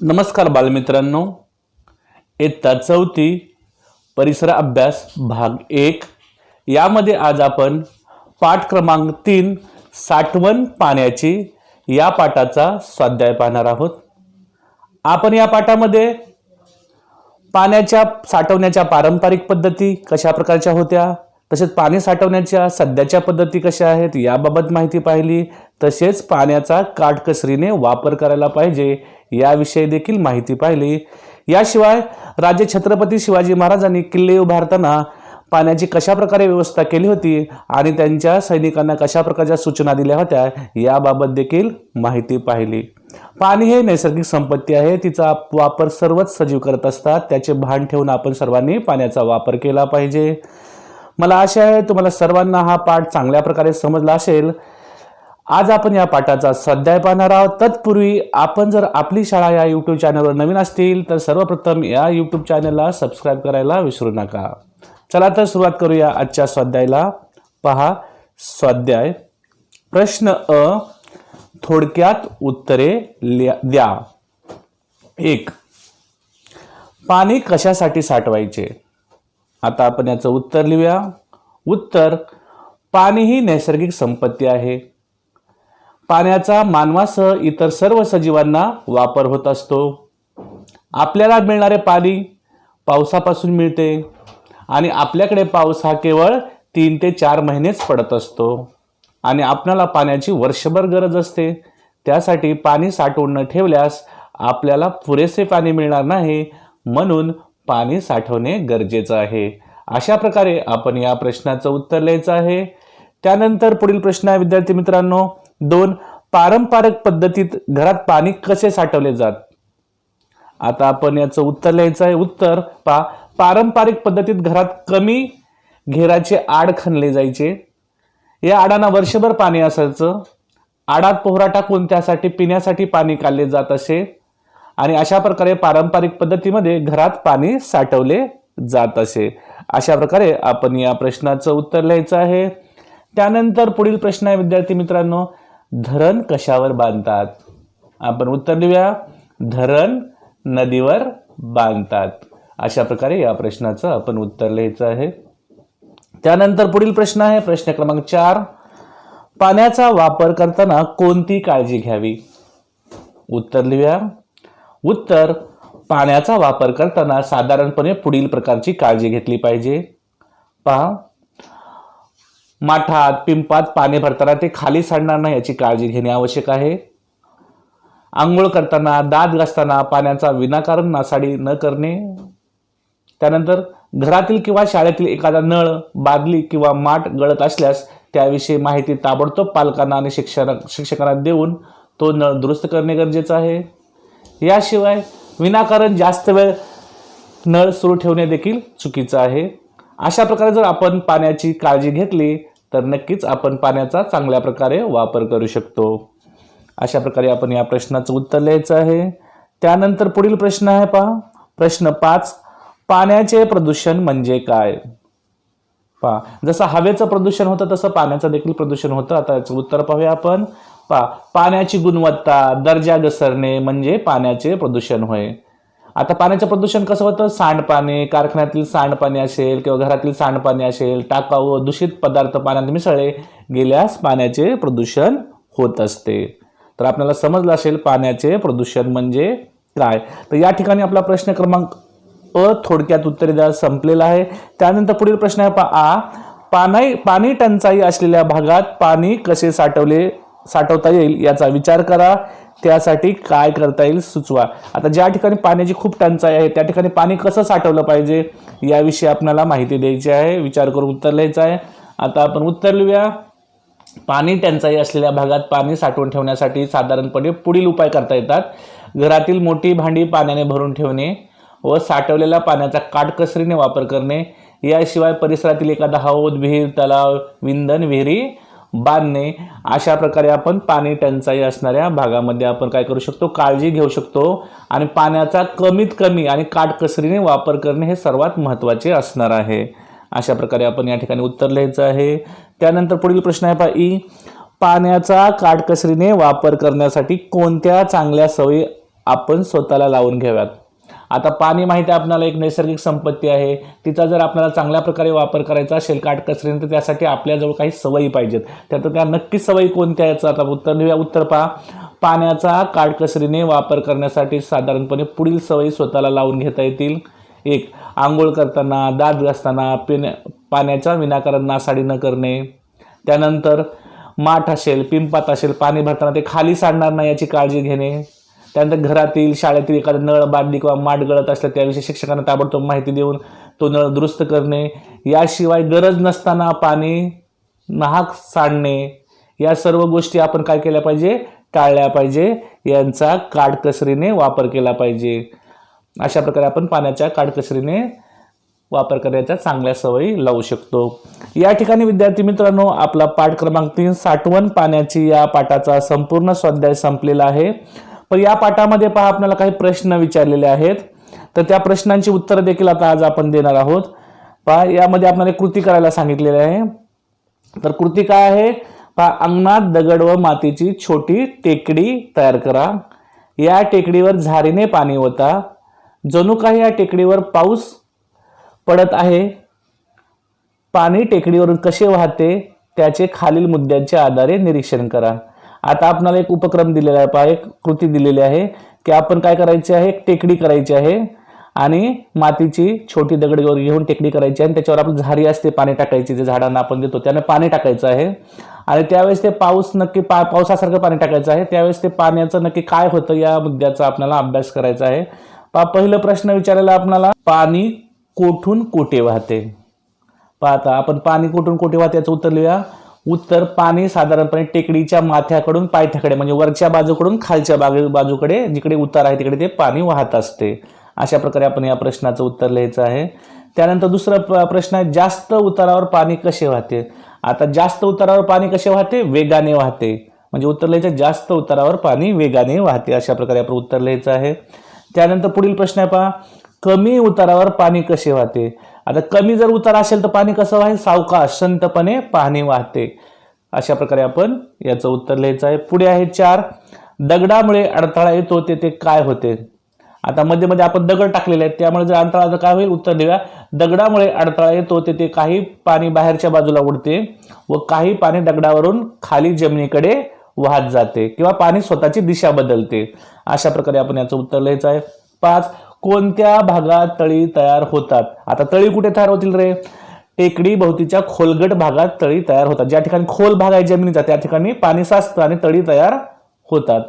नमस्कार बालमित्रांनो. इयत्ता चौथी परिसर अभ्यास भाग एक. यामध्ये आज आपण पाठ क्रमांक तीन साठवण पाण्याची या पाठाचा स्वाध्याय पाहणार आहोत. आपण या पाठामध्ये पाण्याच्या साठवण्याच्या पारंपरिक पद्धती कशा प्रकारच्या होत्या? तसेच पाणी साठवण्याच्या सध्याच्या पद्धती कशा आहेत याबाबत माहिती पाहिली. तसेच पाण्याचा काटकसरीने वापर करायला पाहिजे याविषयी देखील माहिती पाहिली. याशिवाय राजे छत्रपती शिवाजी महाराजांनी किल्ले उभारताना पाण्याची कशा प्रकारे व्यवस्था केली होती आणि त्यांच्या सैनिकांना कशा प्रकारच्या सूचना दिल्या होत्या याबाबत देखील माहिती पाहिली. पाणी हे नैसर्गिक संपत्ती आहे तिचा वापर सर्वच सजीव करत असतात त्याचे भान ठेवून आपण सर्वांनी पाण्याचा वापर केला पाहिजे. मला आशा आहे तुम्हाला सर्वांना हा पाठ चांगल्या प्रकारे समजला असेल. आज आपण या पाठाचा स्वाध्याय पाहणार आहोत. तत्पूर्वी आपण जर आपली शाळा या यूट्यूब चॅनलवर नवीन असतील तर सर्वप्रथम या यूट्यूब चॅनलला सबस्क्राईब करायला विसरू नका. चला तर सुरुवात करूया आजच्या स्वाध्यायाला. पहा स्वाध्याय. प्रश्न अ थोडक्यात उत्तरे द्या. एक. पाणी कशासाठी साठवायचे? आता आपण याचं उत्तर लिहूया. उत्तर पाणी ही नैसर्गिक संपत्ती आहे. पाण्याचा मानवासह इतर सर्व सजीवांना वापर होत असतो. आपल्याला मिळणारे पाणी पावसापासून मिळते आणि आपल्याकडे पाऊस हा केवळ तीन ते चार महिनेच पडत असतो. आणि आपल्याला पाण्याची वर्षभर गरज असते. त्यासाठी पाणी साठवून न ठेवल्यास आपल्याला पुरेसे पाणी मिळणार नाही. म्हणून पाणी साठवणे गरजेचं आहे. अशा प्रकारे आपण या प्रश्नाचं उत्तर लिहायचं आहे. त्यानंतर पुढील प्रश्न आहे विद्यार्थी मित्रांनो. दोन पारंपरिक पद्धतीत घरात पाणी कसे साठवले जात? आता आपण याचं उत्तर लिहायचं आहे. उत्तर पा पारंपरिक पद्धतीत घरात कमी घेराचे आड खणले जायचे. या आडांना वर्षभर पाणी असायचं. आडात पोहरा टाकून त्यासाठी पिण्यासाठी पाणी काढले जात असे. आणि अशा प्रकारे पारंपरिक पद्धतीमध्ये घरात पाणी साठवले जात असे. अशा प्रकारे आपण या प्रश्नाचं उत्तर लिहायचं आहे. त्यानंतर पुढील प्रश्न आहे विद्यार्थी मित्रांनो धरण कशावर बांधतात? आपण उत्तर लिहूया धरण नदीवर बांधतात. अशा प्रकारे या प्रश्नाचं आपण उत्तर लिहायचं आहे. त्यानंतर पुढील प्रश्न आहे प्रश्न क्रमांक चार. पाण्याचा वापर करताना कोणती काळजी घ्यावी? उत्तर लिहूया. उत्तर पाण्याचा वापर करताना साधारणपणे पुढील प्रकारची काळजी घेतली पाहिजे. पहा माठात पिंपात पाणी भरताना ते खाली सांडणार नाही याची काळजी घेणे आवश्यक आहे. आंघोळ करताना दात घासताना पाण्याचा विनाकारण नासाडी न करणे. त्यानंतर घरातील किंवा शाळेतील एखादा नळ बादली किंवा माठ गळत असल्यास त्याविषयी माहिती ताबडतोब पालकांना आणि शिक्षण शिक्षकांना देऊन तो नळ दुरुस्त करणे गरजेचं आहे. याशिवाय विनाकारण जास्त वेळ नळ सुरू ठेवणे देखील चुकीचं आहे. अशा प्रकारे जर आपण पाण्याची काळजी घेतली तर नक्कीच आपण पाण्याचा चांगल्या प्रकारे वापर करू शकतो. अशा प्रकारे आपण या प्रश्नाचं उत्तर लिहायचं आहे. त्यानंतर पुढील प्रश्न आहे पहा. प्रश्न पाच पाण्याचे प्रदूषण म्हणजे काय? पहा. जसं हवेचं प्रदूषण होतं तसं पाण्याचं देखील प्रदूषण होतं. आता याचं उत्तर पाहूया आपण. पहा पाण्याची गुणवत्ता दर्जा घसरणे म्हणजे पाण्याचे प्रदूषण होय. आता पाण्याचं प्रदूषण कसं होतं? सांडपाणी कारखान्यातील सांडपाणी असेल किंवा घरातील सांडपाणी असेल टाकाऊ दूषित पदार्थ पाण्यात मिसळले गेल्यास पाण्याचे प्रदूषण होत असते. तर आपल्याला समजलं असेल पाण्याचे प्रदूषण म्हणजे काय? तर या ठिकाणी आपला प्रश्न क्रमांक अ थोडक्यात उत्तरे द्या संपलेला आहे. त्यानंतर पुढील प्रश्न आहे पा आ पाणी पाणी टंचाई असलेल्या भागात पाणी कसे साठवले साठवता येईल याचा विचार करा. त्यासाठी काय करता येईल सुचवा. आता ज्या ठिकाणी पाण्याची खूप टंचाई आहे त्या ठिकाणी पाणी कसं साठवलं पाहिजे याविषयी आपल्याला माहिती द्यायची आहे. विचार करून उत्तर लिहायचं आहे. आता आपण उत्तर लिहूया. पाणी टंचाई असलेल्या भागात पाणी साठवून ठेवण्यासाठी साधारणपणे पुढील उपाय करता येतात. घरातील मोठी भांडी पाण्याने भरून ठेवणे व साठवलेल्या पाण्याचा काटकसरीने वापर करणे. याशिवाय परिसरातील एखादा हौद विहीर तलाव विंधन विहिरी बांधणे अशा प्रकारे आपण पाणी टंचाई असणाऱ्या भागामध्ये आपण काय करू शकतो? काळजी घेऊ शकतो. आणि पाण्याचा कमीत कमी आणि काटकसरीने वापर करणे हे सर्वात महत्त्वाचे असणार आहे. अशा प्रकारे आपण या ठिकाणी उत्तर लिहायचं आहे. त्यानंतर पुढील प्रश्न आहे पा ई. पाण्याचा काटकसरीने वापर करण्यासाठी कोणत्या चांगल्या सवयी आपण स्वतःला लावून घ्याव्यात? आता पाणी माहिती आहे आपल्याला एक नैसर्गिक संपत्ती आहे. तिचा जर आपल्याला चांगल्या प्रकारे वापर करायचा असेल काटकसरीने तर त्यासाठी आपल्याजवळ काही सवयी पाहिजेत. त्यात त्या नक्की सवयी कोणत्या याचं आता उत्तर लिहूया उत्तर पहा. पाण्याचा काटकसरीने वापर करण्यासाठी साधारणपणे पुढील सवयी स्वतःला लावून घेता येतील. एक आंघोळ करताना दात घासताना पिण्या पाण्याचा विनाकारण नासाडी न करणे. त्यानंतर माठ असेल पिंपात असेल पाणी भरताना ते खाली सांडणार नाही याची काळजी घेणे. त्यानंतर घरातील शाळेतील एखादा नळ बादली किंवा माठ गळत असल्या त्याविषयी शिक्षकांना ताबडतोब माहिती देऊन तो नळ दुरुस्त करणे. याशिवाय गरज नसताना पाणी नाहक सांडणे. या सर्व गोष्टी आपण काय केल्या पाहिजे? टाळल्या पाहिजे. यांचा काटकसरीने वापर केला पाहिजे. अशा प्रकारे आपण पाण्याच्या काटकसरीने वापर करण्याच्या चांगल्या सवयी लावू शकतो. या ठिकाणी विद्यार्थी मित्रांनो आपला पाठ क्रमांक तीन साठवण पाण्याची या पाठाचा संपूर्ण स्वाध्याय संपलेला आहे. पण या पाठामध्ये पहा आपल्याला काही प्रश्न विचारलेले आहेत. तर त्या प्रश्नांची उत्तरं देखील आता आज आपण देणार आहोत. पहा यामध्ये आपल्याला कृती करायला सांगितलेली आहे. तर कृती काय आहे? पहा अंगणात दगड व मातीची छोटी टेकडी तयार करा. या टेकडीवर झारीने पाणी होता जणू काही या टेकडीवर पाऊस पडत आहे. पाणी टेकडीवरून कसे वाहते? त्याचे खालील मुद्द्यांच्या आधारे निरीक्षण करा. आता आपणाला एक उपक्रम दिलेला आहे पहा एक कृती दिलेली आहे की आपण काय करायची आहे? एक टेकडी करायची आहे आणि मातीची छोटी दगड घेऊन टेकडी करायची आहे आणि त्याच्यावर आपली झारी असते पाणी टाकायची जे झाडांना आपण देतो त्याने पाणी टाकायचं आहे. आणि त्यावेळेस ते पाऊस नक्की पा पावसासारखं पाणी टाकायचं आहे. त्यावेळेस ते पाण्याचं नक्की काय होतं या मुद्द्याचा आपल्याला अभ्यास करायचा आहे. पा पहिलं प्रश्न विचारायला आपणाला पाणी कोठून कोठे वाहते? पाहता आपण पाणी कुठून कोठे वाहते याचं उत्तर लिहूया. उत्तर पाणी साधारणपणे टेकडीच्या माथ्याकडून पायथ्याकडे म्हणजे वरच्या बाजूकडून खालच्या बाजू बाजूकडे जिकडे उतार आहे तिकडे ते पाणी वाहत असते. अशा प्रकारे आपण या प्रश्नाचं उत्तर लिहायचं आहे. त्यानंतर दुसरा प्र- प्रश्न आहे जास्त उतारावर पाणी कसे वाहते? आता जास्त उतारावर पाणी कसे वाहते? वेगाने वाहते. म्हणजे उत्तर लिहायचं जास्त उतारावर पाणी वेगाने वाहते. अशा प्रकारे आपण उत्तर लिहायचं आहे. त्यानंतर पुढील प्रश्न आहे पहा कमी उतारावर पाणी कसे वाहते? आता कमी जर उतार असेल तर पाणी कसं वाहेल सावकाश संतपणे पाणी वाहते. अशा प्रकारे आपण याचं उत्तर लिहायचं आहे. पुढे आहे चार. दगडामुळे अडथळा येतो ते ते काय होते? आता मध्ये मध्ये आपण दगड टाकलेले आहेत. त्यामुळे जर अडथळा तर काय होईल? उत्तर देऊया. दगडामुळे अडथळा येतो ते ते काही पाणी बाहेरच्या बाजूला उडते व काही पाणी दगडावरून खाली जमिनीकडे वाहत जाते किंवा पाणी स्वतःची दिशा बदलते. अशा प्रकारे आपण याचं उत्तर लिहायचं आहे. पाच. कोणत्या भागात तळी तयार होतात? आता तळी कुठे तयार होतील रे? टेकडी भोवतीच्या खोलगट भागात तळी तयार होतात. ज्या ठिकाणी खोल भाग आहे जमिनीचा त्या ठिकाणी पाणी साचतं आणि तळी तयार होतात.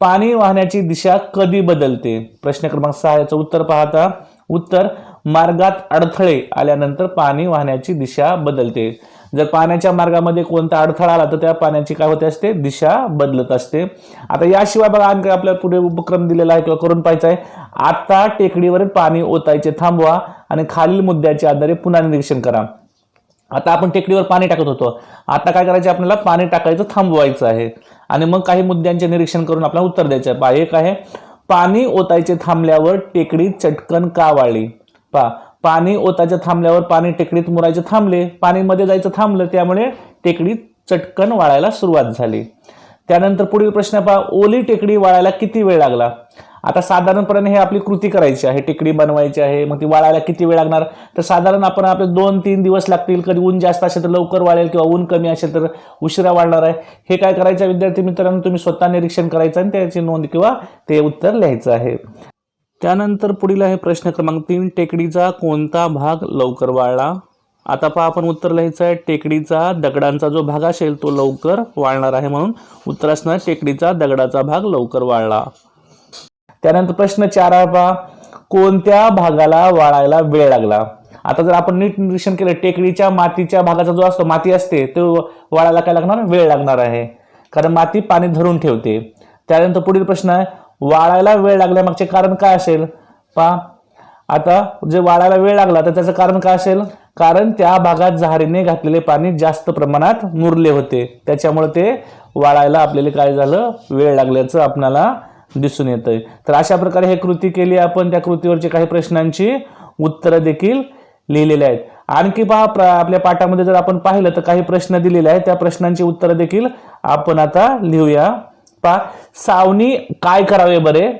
पाणी वाहण्याची दिशा कधी बदलते? प्रश्न क्रमांक सहा याचं उत्तर पाहता. उत्तर मार्गात अडथळे आल्यानंतर पाणी वाहण्याची दिशा बदलते. जर पाण्याच्या मार्गामध्ये कोणता अडथळा आला तर त्या पाण्याची काय होते असते? दिशा बदलत असते. आता याशिवाय बघा आणखी आपल्याला पुढे उपक्रम दिलेला आहे किंवा करून पाहायचा आहे. आता टेकडीवरील पाणी ओतायचे थांबवा आणि खालील मुद्द्याच्या आधारे पुन्हा निरीक्षण करा. आता आपण टेकडीवर पाणी टाकत होतो. आता काय करायचं आपल्याला? पाणी टाकायचं थांबवायचं आहे. आणि मग काही मुद्द्यांचे निरीक्षण करून आपल्याला उत्तर द्यायचं आहे. एक आहे पाणी ओतायचे थांबल्यावर टेकडी चटकन का वाळली पहा पाणी ओताच्या थांबल्यावर पाणी टेकडीत मुरायचे थांबले पाणी मध्ये जायचं थांबलं त्यामुळे टेकडी चटकन वाळायला सुरुवात झाली. त्यानंतर पुढील प्रश्न पहा ओली टेकडी वाळायला किती वेळ लागला? आता साधारणपणे हे आपली कृती करायची आहे टेकडी बनवायची आहे मग ती वाळायला किती वेळ लागणार? तर साधारण आपण आपले दोन तीन दिवस लागतील कधी ऊन जास्त असेल तर लवकर वाळेल किंवा ऊन कमी असेल तर उशिरा वाढणार आहे. हे काय करायचं विद्यार्थी मित्रांनो? तुम्ही स्वतः निरीक्षण करायचं आणि त्याची नोंद किंवा ते उत्तर लिहायचं आहे. त्यानंतर पुढील आहे प्रश्न क्रमांक तीन टेकडीचा कोणता भाग लवकर वाळला? आता पहा आपण उत्तर लिहायचं आहे टेकडीचा दगडांचा जो भाग असेल तो लवकर वाळणार आहे म्हणून उत्तर असणार टेकडीचा दगडाचा भाग लवकर वाळला. त्यानंतर प्रश्न चार आहे पहा कोणत्या भागाला वाळायला वेळ लागला? आता जर आपण नीट निरीक्षण केलं टेकडीच्या मातीच्या भागाचा जो असतो माती असते तो वाळायला काय लागणार? वेळ लागणार आहे. कारण माती पाणी धरून ठेवते. त्यानंतर पुढील प्रश्न आहे वाळायला वेळ लागल्यामागचे कारण काय असेल? पहा. आता जे वाळायला वेळ लागला तर त्याचं कारण काय असेल? कारण त्या भागात झारीने घातलेले पाणी जास्त प्रमाणात मुरले होते. त्याच्यामुळे ते वाळायला आपल्याला काय झालं? वेळ लागल्याचं आपल्याला दिसून येतंय. तर अशा प्रकारे हे कृती केली आपण. त्या कृतीवरचे काही प्रश्नांची उत्तरं देखील लिहिलेले आहेत. आणखी पहा प्र- आपल्या पाठामध्ये जर आपण पाहिलं तर काही प्रश्न दिलेले आहेत. त्या प्रश्नांची उत्तरं देखील आपण आता लिहूया. पहा सावनी काय करावे बरे?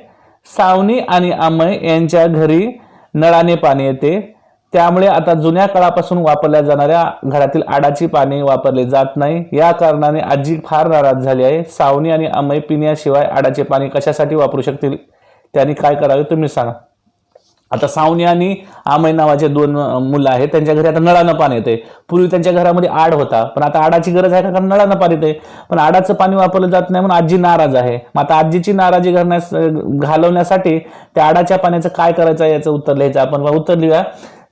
सावनी आणि आमय यांच्या घरी नळाने पाणी येते. त्यामुळे आता जुन्या काळापासून वापरल्या जाणाऱ्या घरातील आडाची पाणी वापरले जात नाही. या कारणाने आजी फार नाराज झाली आहे. सावनी आणि अमय पिण्याशिवाय आडाचे पाणी कशासाठी वापरू शकतील? त्यांनी काय करावे तुम्ही सांगा. आता सावनी आणि आमय नावाचे दोन मुलं आहेत त्यांच्या घरी आता नळानं पाणी येते पूर्वी त्यांच्या घरामध्ये आड होता पण आता आडाची गरज आहे का? कारण नळानं पाणी येते पण आडाचं पाणी वापरलं जात नाही म्हणून आजी नाराज आहे. मग आता आजीची नाराजी घालण्यास घालवण्यासाठी त्या आडाच्या पाण्याचं काय करायचं याचं उत्तर लिहायचं आपण. उत्तर लिहूया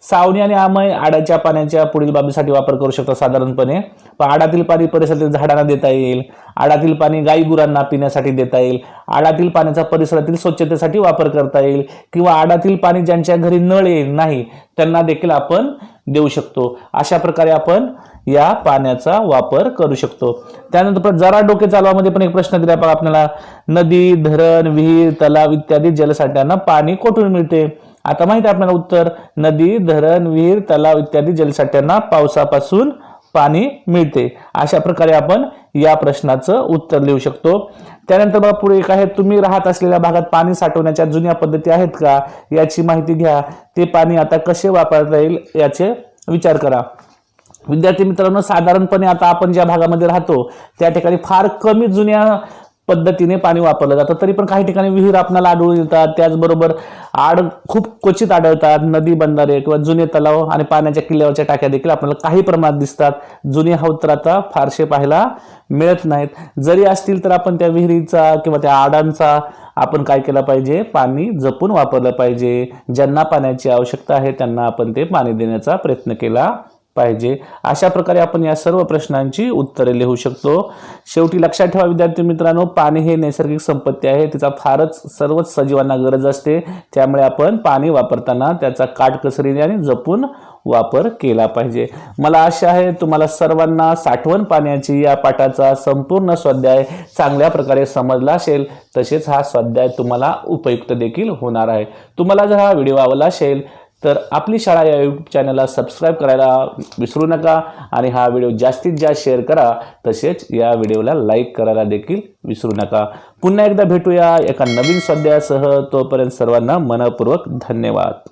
सावनी आणि आमय आडाच्या पाण्याच्या पुढील बाबीसाठी वापर करू शकतो साधारणपणे. पण आडातील पाणी परिसरातील झाडांना देता येईल. आडातील पाणी गाई गुरांना पिण्यासाठी देता येईल. आडातील पाण्याचा परिसरातील स्वच्छतेसाठी वापर करता येईल. किंवा आडातील पाणी ज्यांच्या घरी नळ येईल नाही त्यांना देखील आपण देऊ शकतो. अशा प्रकारे आपण या पाण्याचा वापर करू शकतो. त्यानंतर जरा डोके चालवामध्ये पण एक प्रश्न दिला बघा आपल्याला. नदी धरण विहीर तलाव इत्यादी जलसाठ्यांना पाणी कुठून मिळते? आता माहिती आहे आपल्याला उत्तर. नदी धरण विहीर तलाव इत्यादी जलसाठ्यांना पावसापासून पाणी मिळते. अशा प्रकारे आपण या प्रश्नाचं उत्तर लिहू शकतो. त्यानंतर बघा पुढे एक आहे तुम्ही राहत असलेल्या भागात पाणी साठवण्याच्या जुन्या पद्धती आहेत का? याची माहिती घ्या. ते पाणी आता कसे वापरता येईल याचे विचार करा. विद्यार्थी मित्रांनो साधारणपणे आता आपण ज्या भागामध्ये राहतो त्या ठिकाणी फार कमी जुन्या पद्धतीने पाणी वापरलं जातं. तरी पण काही ठिकाणी विहीर आपल्याला आढळून येतात. त्याचबरोबर आड खूप क्वचित आढळतात. नदी बंधारे किंवा जुने तलाव आणि पाण्याच्या किल्ल्यावरच्या टाक्या देखील आपल्याला काही प्रमाणात दिसतात. जुने हौद आता फारसे पाहायला मिळत नाहीत. जरी असतील तर आपण त्या विहिरीचा किंवा त्या आडांचा आपण काय केलं पाहिजे? पाणी जपून वापरलं पाहिजे. ज्यांना पाण्याची आवश्यकता आहे त्यांना आपण ते पाणी देण्याचा प्रयत्न केला पाहिजे. अशा प्रकारे आपण या सर्व प्रश्नांची उत्तरे लिहू शकतो. शेवटी लक्षात ठेवा विद्यार्थी मित्रांनो पाणी हे नैसर्गिक संपत्ती आहे. तिचा फारच सर्वच सजीवांना गरज असते. त्यामुळे आपण पाणी वापरताना त्याचा काटकसरीने आणि जपून वापर केला पाहिजे. मला आशा आहे तुम्हाला सर्वांना साठवण पाण्याची या पाठाचा संपूर्ण स्वाध्याय चांगल्या प्रकारे समजला असेल. तसेच हा स्वाध्याय तुम्हाला उपयुक्त देखील होणार आहे. तुम्हाला जर हा व्हिडिओ आवडला असेल तर आपली शाळा या यूट्यूब चॅनलला सबस्क्राईब करायला विसरू नका आणि हा व्हिडिओ जास्तीत जास्त शेअर करा. तसेच या व्हिडिओला लाईक करायला देखील विसरू नका. पुन्हा एकदा भेटूया एका नवीन स्वाध्यायासह तोपर्यंत सर्वांना मनपूर्वक धन्यवाद.